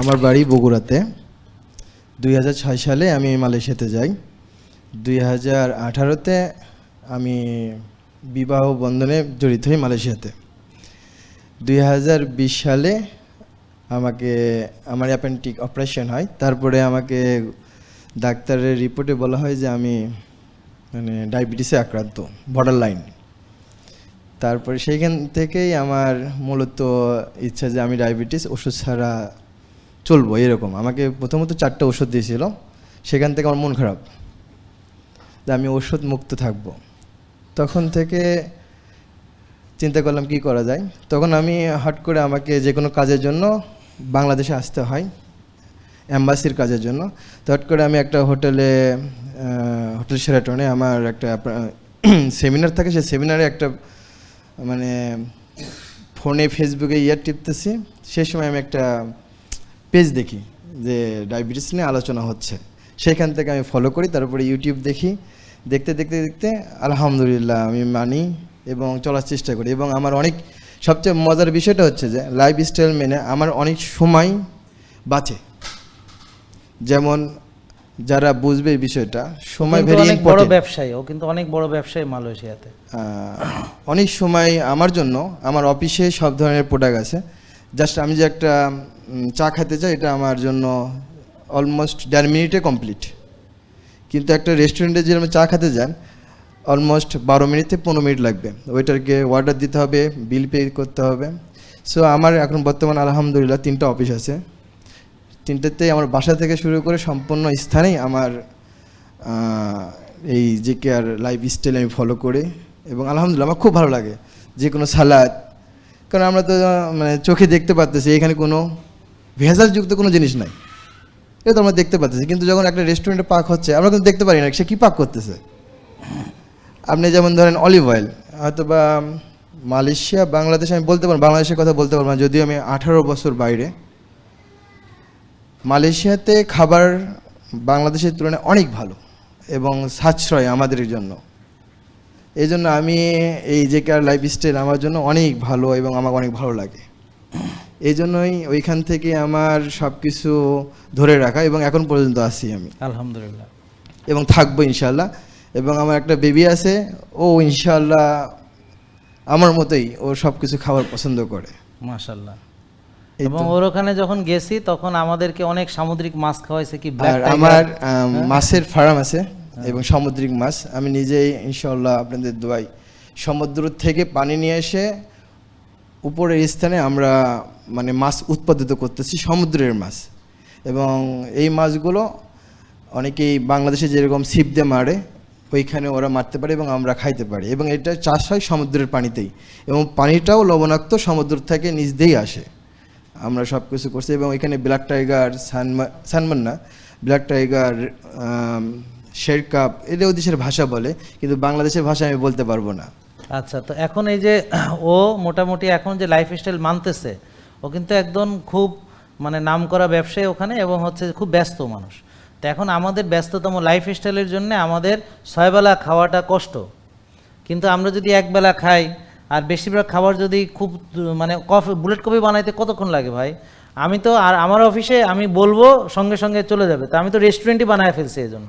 আমার বাড়ি বগুড়াতে। দুই হাজার ছয় সালে আমি মালয়েশিয়াতে যাই। দুই হাজার আঠারোতে আমি বিবাহ বন্ধনে জড়িত হই মালয়েশিয়াতে। দুই হাজার বিশ সালে আমাকে, আমার অ্যাপেন্টিক অপারেশন হয়। তারপরে আমাকে ডাক্তারের রিপোর্টে বলা হয় যে আমি মানে ডায়াবেটিসে আক্রান্ত বর্ডার লাইন তারপরে সেইখান থেকেই আমার মূলত ইচ্ছা যে আমি ডায়াবেটিস, ওষুধ ছাড়া চলবো, এরকম। আমাকে প্রথমত চারটে ওষুধ দিয়েছিল, সেখান থেকে আমার মন খারাপ। যে আমি ওষুধ মুক্ত থাকব। তখন থেকে চিন্তা করলাম কি করা যায়। তখন আমি হট করে আমাকে যে কোনো কাজের জন্য বাংলাদেশে আসতে হয় অ্যাম্বাসির কাজের জন্য। তো হট করে আমি একটা হোটেলে হোটেল সেরাটনে আমার একটা সেমিনার থাকে, সেই সেমিনারে একটা মানে ফোনে ফেসবুকে ইয়ার টিপতেছি। সেই সময় আমি একটা পেজ দেখি যে ডায়াবেটিস নিয়ে আলোচনা হচ্ছে। সেখান থেকে আমি ফলো করি তারপরে ইউটিউব দেখি। দেখতে দেখতে দেখতে আলহামদুলিল্লাহ আমি মানি এবং চলার চেষ্টা করি। এবং আমার অনেক সবচেয়ে মজার বিষয়টা হচ্ছে যে লাইফ স্টাইল মেনে আমার অনেক সময় বাঁচে। যেমন যারা বুঝবে এই বিষয়টা সময় ভেরি অনেক বড় ব্যবসায়ী ও কিন্তু অনেক বড় ব্যবসায়ী মালয়েশিয়াতে। অনেক সময় আমার জন্য আমার অফিসে সব ধরনের প্রোডাক্ট আছে। জাস্ট আমি যে একটা চা খেতে চাই, এটা আমার জন্য অলমোস্ট দেড় মিনিটে কমপ্লিট কিন্তু একটা রেস্টুরেন্টে যে চা খেতে যান অলমোস্ট বারো মিনিট থেকে পনেরো মিনিট লাগবে। ওয়েটারকে অর্ডার দিতে হবে বিল পে করতে হবে। সো আমার এখন বর্তমান আলহামদুলিল্লাহ তিনটা অফিস আছে। তিনটাতে আমার বাসা থেকে শুরু করে সম্পূর্ণ স্থানেই আমার এই যে কেয়ার লাইফ স্টাইল আমি ফলো করি। এবং আলহামদুলিল্লাহ আমার খুব ভালো লাগে। যে কোনো সালাদ কারণ আমরা তো মানে চোখে দেখতে পাচ্তেছি এখানে কোনো ভেজালযুক্ত কোনো জিনিস নাই। এটা তো আমরা দেখতে পাচ্ছি কিন্তু যখন একটা রেস্টুরেন্টে পাক হচ্ছে, আমরা কিন্তু দেখতে পারি না সে কী পাক করতেছে। আপনি যেমন ধরেন অলিভ অয়েল হয়তো বা মালয়েশিয়া, বাংলাদেশ, আমি বলতে পারব বাংলাদেশের কথা বলতে পারব না, যদিও আমি আঠারো বছর বাইরে। মালয়েশিয়াতে খাবার বাংলাদেশের তুলনায় অনেক ভালো এবং সাশ্রয় আমাদের জন্য। এই জন্য আমি এই যে কার লাইফ স্টাইল আমার জন্য অনেক ভালো এবং আমার অনেক ভালো লাগে। এই জন্যই ওইখান থেকে আমার সব কিছু ধরে রাখা এবং এখন পর্যন্ত আছি আমি। আলহামদুলিল্লাহ। এবং থাকব ইনশাল্লাহ এবং আমার একটা বেবি আছে ও ইনশাল্লাহ আমার মতোই ও সব কিছু খাবার পছন্দ করে। মাশাল্লাহ এবং ওর ওখানে যখন গেছি তখন আমাদেরকে অনেক সামুদ্রিক মাছ খাওয়াইছে কি আমার মাছের ফার্ম আছে। এবং সামুদ্রিক মাছ। আমি নিজেই ইনশাল্লাহ আপনাদের দোয়াই। সমুদ্র থেকে পানি নিয়ে এসে উপরের স্থানে আমরা মানে মাছ উৎপাদিত করতেছি, সমুদ্রের মাছ। এবং এই মাছগুলো অনেকেই বাংলাদেশে যেরকম ছিপ দিয়ে মারে, ওইখানে ওরা মারতে পারে এবং আমরা খাইতে পারি। এবং এটা চাষ হয় সমুদ্রের পানিতেই। এবং পানিটাও লবণাক্ত, সমুদ্র থেকে নিচ দিয়েই আসে। আমরা সব কিছু করছি এবং এখানে ব্ল্যাক টাইগার, সানমা সানমান না ব্ল্যাক টাইগার শের কাপ এটা ওই দেশের ভাষা বলে, কিন্তু বাংলাদেশের ভাষা আমি বলতে পারব না। আচ্ছা তো এখন এই যে ও মোটামুটি এখন যে লাইফ স্টাইল মানতেছে, ও কিন্তু একদম খুব মানে নামকরা ব্যবসায়ী ওখানে এবং হচ্ছে খুব ব্যস্ত মানুষ। তো এখন আমাদের ব্যস্ততম লাইফ স্টাইলের জন্য আমাদের ছয়বেলা খাওয়াটা কষ্ট। কিন্তু আমরা যদি একবেলা খাই, আর বেশিরভাগ খাবার যদি খুব মানে কফি, বুলেট কফি বানাইতে কতক্ষণ লাগে ভাই? আমি তো, আর আমার অফিসে আমি বলব সঙ্গে সঙ্গে চলে যাবে। তো আমি তো রেস্টুরেন্টই বানায় ফেলছি এই জন্য